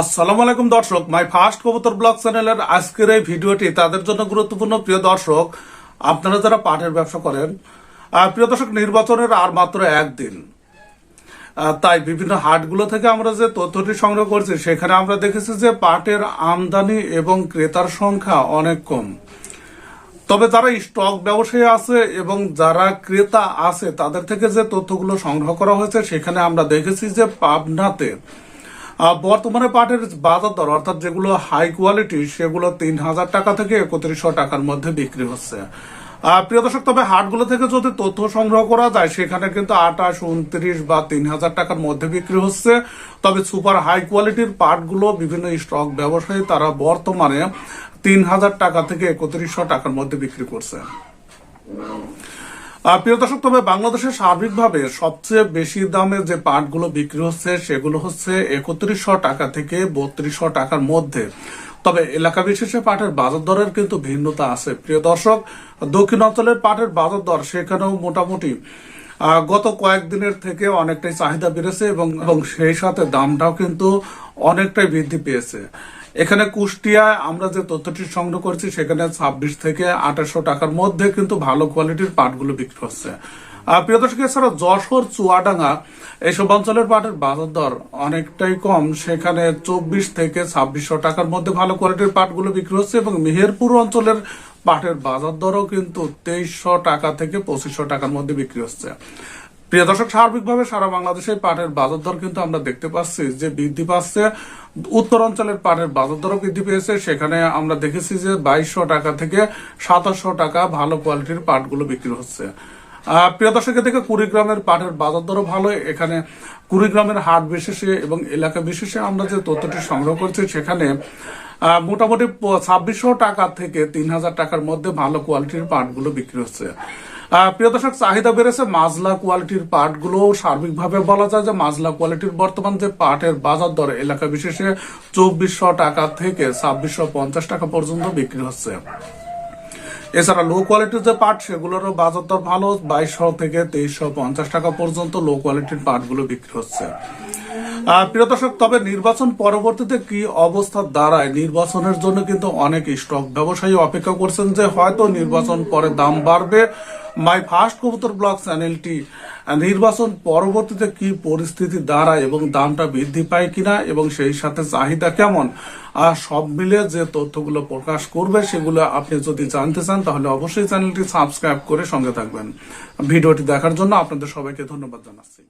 আসসালামু আলাইকুম দর্শক মাই ফার্স্ট কবুতর ব্লগ চ্যানেলের আজকের এই ভিডিওটি তাদের জন্য গুরুত্বপূর্ণ। প্রিয় দর্শক, আপনারা যারা পাটের ব্যবসা করেন প্রিয় দর্শক, নির্বাচনের আর মাত্র একদিন। তাই বিভিন্ন হাটগুলো থেকে আমরা যে তথ্যটি সংগ্রহ করছি, সেখানে আমরা দেখেছি যে পাটের আমদানি এবং ক্রেতার সংখ্যা অনেক কম। তবে যারা স্টক ব্যবসায়ী আছে এবং যারা ক্রেতা আছে, তাদের থেকে যে তথ্যগুলো সংগ্রহ করা হয়েছে, সেখানে আমরা দেখেছি যে পাবনাতে বর্তমানে পাটের বাজার দর, অর্থাৎ যেগুলো হাই কোয়ালিটি সেগুলো তিন হাজার টাকা থেকে একত্রিশশো টাকার মধ্যে বিক্রি হচ্ছে। প্রিয় দর্শক, তবে হাটগুলো থেকে যদি তথ্য সংগ্রহ করা যায়, সেখানে কিন্তু আঠাশ, উনত্রিশ বা তিন হাজার টাকার মধ্যে বিক্রি হচ্ছে। তবে সুপার হাই কোয়ালিটির পাটগুলো বিভিন্ন স্টক ব্যবসায়ী তারা বর্তমানে তিন হাজার টাকা থেকে একত্রিশশো টাকার মধ্যে বিক্রি করছে। প্রিয় দর্শক, তবে বাংলাদেশে সার্বিকভাবে সবচেয়ে বেশি দামে যে পাটগুলো বিক্রি হচ্ছে, সেগুলো হচ্ছে একত্রিশশো টাকা থেকে বত্রিশশো টাকার মধ্যে। তবে এলাকা বিশেষে পাটের বাজার দরের কিন্তু ভিন্নতা আছে। প্রিয় দর্শক, দক্ষিণ অঞ্চলের পাটের বাজার দর সেখানেও মোটামুটি গত কয়েকদিনের থেকে অনেকটাই চাহিদা বেড়েছে এবং সেই সাথে দামটাও কিন্তু অনেকটাই বৃদ্ধি পেয়েছে। এখানে কুষ্টিয়ায় আমরা যে তথ্যটি সংগ্রহ করছি, সেখানে ছাব্বিশ থেকে আঠাশশো টাকার মধ্যে কিন্তু ভালো কোয়ালিটির পাটগুলো বিক্রি হচ্ছে। প্রিয় দর্শক এছাড়া যশোর, চুয়াডাঙ্গা এইসব অঞ্চলের পাটের বাজার দর অনেকটাই কম। সেখানে চব্বিশ থেকে ছাব্বিশশো টাকার মধ্যে ভালো কোয়ালিটির পাটগুলো বিক্রি হচ্ছে এবং মেহেরপুর অঞ্চলের পাটের বাজার দরও কিন্তু তেইশশো টাকা থেকে পঁচিশশো টাকার মধ্যে বিক্রি হচ্ছে। প্রিয় দর্শক, সার্বিকভাবে সারা বাংলাদেশে পাটের বাজার দর কিন্তু আমরা দেখতে পাচ্ছি যে বৃদ্ধি পাচ্ছে। উত্তর অঞ্চলের পাটের বাজার দরও বৃদ্ধি পেয়েছে। সেখানে আমরা দেখেছি যে বাইশশো টাকা থেকে সাতাশশো টাকা ভালো কোয়ালিটির পাটগুলো বিক্রি হচ্ছে। প্রিয় দর্শক থেকে কুড়িগ্রামের পাটের বাজার দরও ভালো। এখানে কুড়িগ্রামের হাট বিশেষে এবং এলাকা বিশেষে আমরা যে তথ্যটি সংগ্রহ করছি, সেখানে মোটামুটি ছাব্বিশশো টাকা থেকে তিন হাজার টাকার মধ্যে ভালো কোয়ালিটির পাটগুলো বিক্রি হচ্ছে। প্রিয় দর্শক, চাহিদা বেড়েছে। মাজলা কোয়ালিটির পাটগুলো সার্বিকভাবে বলা যায় যে মাজলা কোয়ালিটির বর্তমান যে পাটের বাজার দর এলাকা বিশেষে চব্বিশশো টাকা থেকে ছাব্বিশশো পঞ্চাশ টাকা পর্যন্ত বিক্রি হচ্ছে। এছাড়া লো কোয়ালিটির যে পাট, সেগুলোরও বাজার দর ভালো। বাইশশো থেকে তেইশশো পঞ্চাশ টাকা পর্যন্ত লো কোয়ালিটির পাটগুলো বিক্রি হচ্ছে। প্রিয় দর্শক, তবে নির্বাচন পরবর্তীতে কি অবস্থা দাঁড়ায়? নির্বাচনের জন্য কিন্তু অনেক স্টক ব্যবসায়ী অপেক্ষা করছেন যে হয়তো নির্বাচন পরে দাম বাড়বে। মাই ফার্স্ট কবুতর ব্লগ চ্যানেলটি নির্বাচন পরবর্তীতে কি পরিস্থিতি দাঁড়ায় এবং দামটা বৃদ্ধি পায় কিনা এবং সেই সাথে চাহিদা কেমন? আর সব মিলে যে তথ্যগুলো প্রকাশ করবে সেগুলো আপনি যদি জানতে চান, তাহলে অবশ্যই চ্যানেলটি সাবস্ক্রাইব করে সঙ্গে থাকবেন। ভিডিওটি দেখার জন্য আপনাদের সবাইকে ধন্যবাদ জানাচ্ছি।